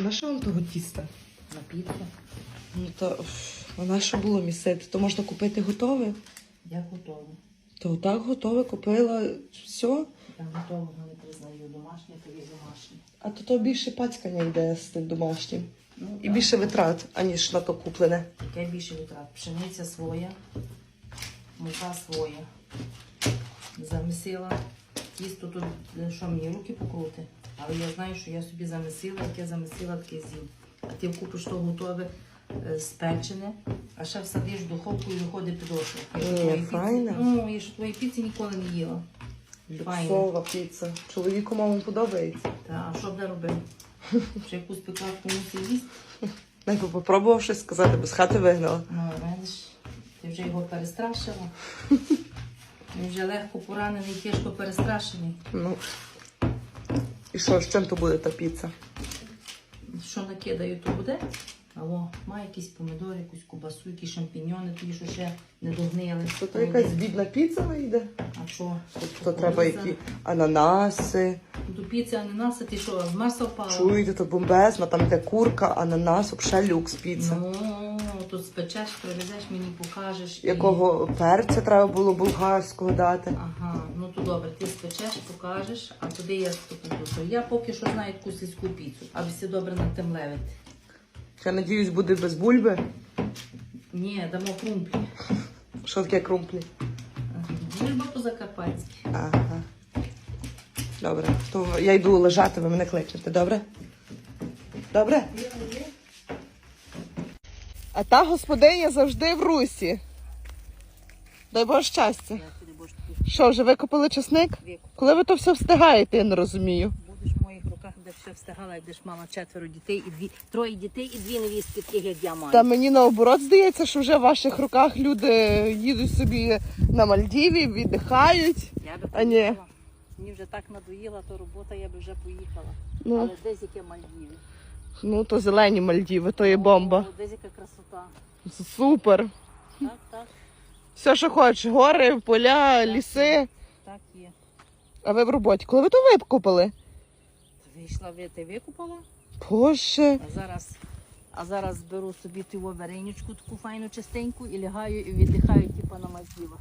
На що вам того тіста? На піцу. Ну то на що було місити? То можна купити готове. Я готова. То так готове купила все. Я готового не признаю. Домашнє, то є домашнє. А то то більше пацькання йде з тим домашнім. Ну, І так. більше витрат, аніж на то куплене. Яке більше витрат? Пшениця своя, мука своя. Замісила. Тісто тут, е, що мені руки покрути. Але я знаю, що я собі замісила, яке замісила, таке з'їм. А ти купиш то готове е, спечене, а ще всадиш в духовку і виходить підошва. Я піци- файно. Ну, я ж твої піці ніколи не їла. Люксова піца. Чоловіку маму подобається. Та, а що б не робив? Ще якусь пекарку мусив їсти. Найби попробував щось сказати, бо з хати вигнала. Ну, видиш, ти вже його перестрашила. Він вже легко поранений, тяжко перестрашений. Ну. І що, з чим то буде та піца? Що накидаю, то буде. Алло, має якісь помідори, якусь кубасу, якісь шампіньони, ті, що ще не догнили. То, то якась бідна піца вийде. А що? То треба які ананаси. До піці ананаси, ти що, з Марса впала? Чуєте, то бомбезна, там йде курка, ананас, взагалі люкс піца. Ну, тут спечеш, привезеш, мені покажеш. і- Якого перця треба було болгарського дати. Ага, ну то добре, ти спечеш, покажеш, а туди я покажу. Я поки що знаю таку сільську піцу, аби все добре над тим левити. Я надіюсь, буде без бульби. Ні, дамо крумплі. Що таке крумплі? Бульба по-закарпатськи. Ага. Добре. То я йду лежати, ви мене кличете, добре? Добре? А та господиня завжди в русі. Дай Боже щастя. Що, вже викопали часник? Коли ви то все встигаєте, я не розумію. Все встигала, як будеш мама четверо дітей і дві, троє дітей і дві невістки, таких як я маю. Та мені наоборот здається, що вже в ваших руках люди їдуть собі на Мальдіві, віддихають. Я би А ні. Мені вже так надоїла, то робота, я би вже поїхала. Ну, Але десь яке Мальдіви. ну то зелені Мальдіви, то є бомба. О, Десь яка красота. Супер. Так, так, Все, що хочеш, гори, поля, ліси. так є. А ви в роботі. Коли ви то викупили? Вийшла, ви ти викупала? Боже. А зараз, а зараз беру собі ту вареничку таку файну частеньку і лягаю і віддихаю, типу на Мальдівах.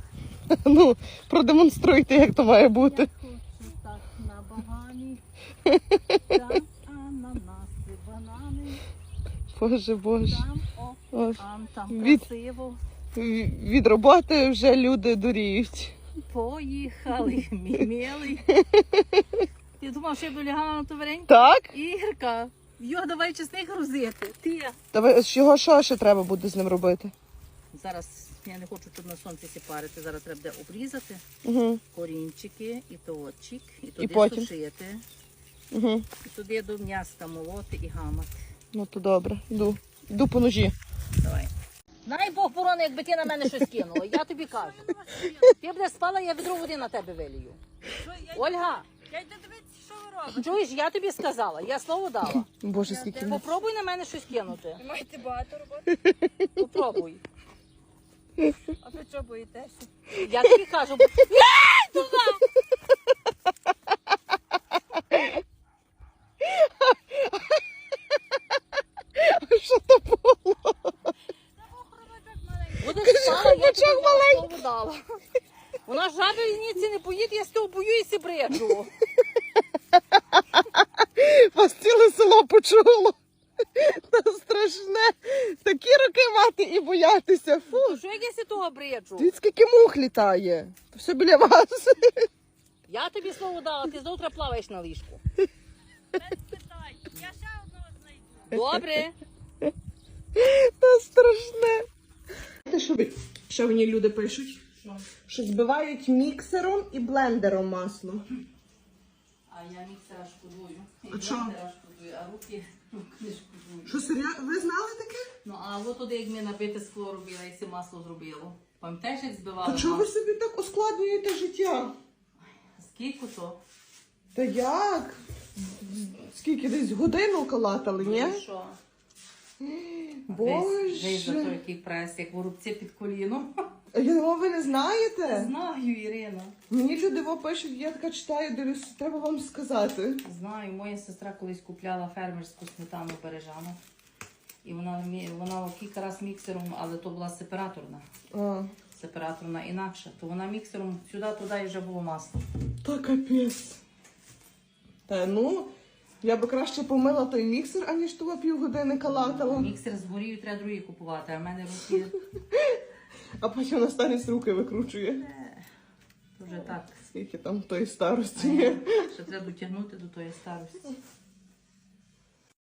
Ну, продемонструйте, як то має бути. Я хочу так на багамі, там ананаси, банани, Боже, боже. там о, Ой, там, там Від- красиво. Від роботи вже люди дуріють. Поїхали, мімели. Ти думав, що я б лягала на ту вареньку? Так? Ігорка, йо, давай чесник грузити. Ти. Та ви з чого що ще треба буде з ним робити? Зараз я не хочу тут на сонці сіпарити, зараз треба буде обрізати. Угу. корінчики і товчик, і туди потім? сушити, Угу. і туди до м'яска молоти і гамати. Ну то добре. Йду. Йду по ножі. Давай. Дай Бог борони, якби ти на мене щось кинула, я тобі кажу. Ти будеш спала, я відро води на тебе вилію. Ольга, Я йду дивитися, що ви робите. чуєш, я тобі сказала, я слово дала. Боже, скільки. Попробуй на мене щось кинути. Ви маєте багато роботи. Попробуй. А ви чого боїтеся? Я тобі кажу, бо- Ей, туди! Що то було? Будеш спала, я тобі хомячок слово дала. Вона жаби ніці не боїть, я з того боюся і бреджу. Вас ціле село почуло. Та страшне. Такі роки мати і боятися. Фу. То що як я з того бреджу? Дивіться, скільки мух літає. То все біля вас. Я тобі слово дала, ти завтра плаваєш на ліжку. Я ще одного знайду. Добре. Та страшне. Що, що мені люди пишуть? Що збивають міксером і блендером масло. А я міксера шкодую. А чого? Міксера шкодую, а руки, руки не шкодую. Що серйозно? Ви знали таке? Ну, а от туди, як ми набите скло робила, і це масло зробило. Пам'ятаєш, як збивали? Та чого ви масло? собі так ускладнюєте життя? Скільки то? Та як? Скільки десь годину калатали, ні? Ну, що? Весь за Боже. той який прес, як воробці під коліном. Думала, ви не знаєте? Знаю, Ірина. Мені чудово пишуть, я така читаю, дивлюсь, треба вам сказати. Знаю, моя сестра колись купляла фермерську сметану бережану. І вона, мі- вона кілька раз міксером, але то була сепараторна. А, Сепараторна інакша. То вона міксером сюди-туди і вже було масло. та капець. Та ну, я би краще помила той міксер, аніж того півгодини калатала. Міксер згорів, треба другий купувати, а в мене руки А потім на старість руки викручує. е, вже так. Скільки там тої старості є. Що треба дотягнути до тої старості.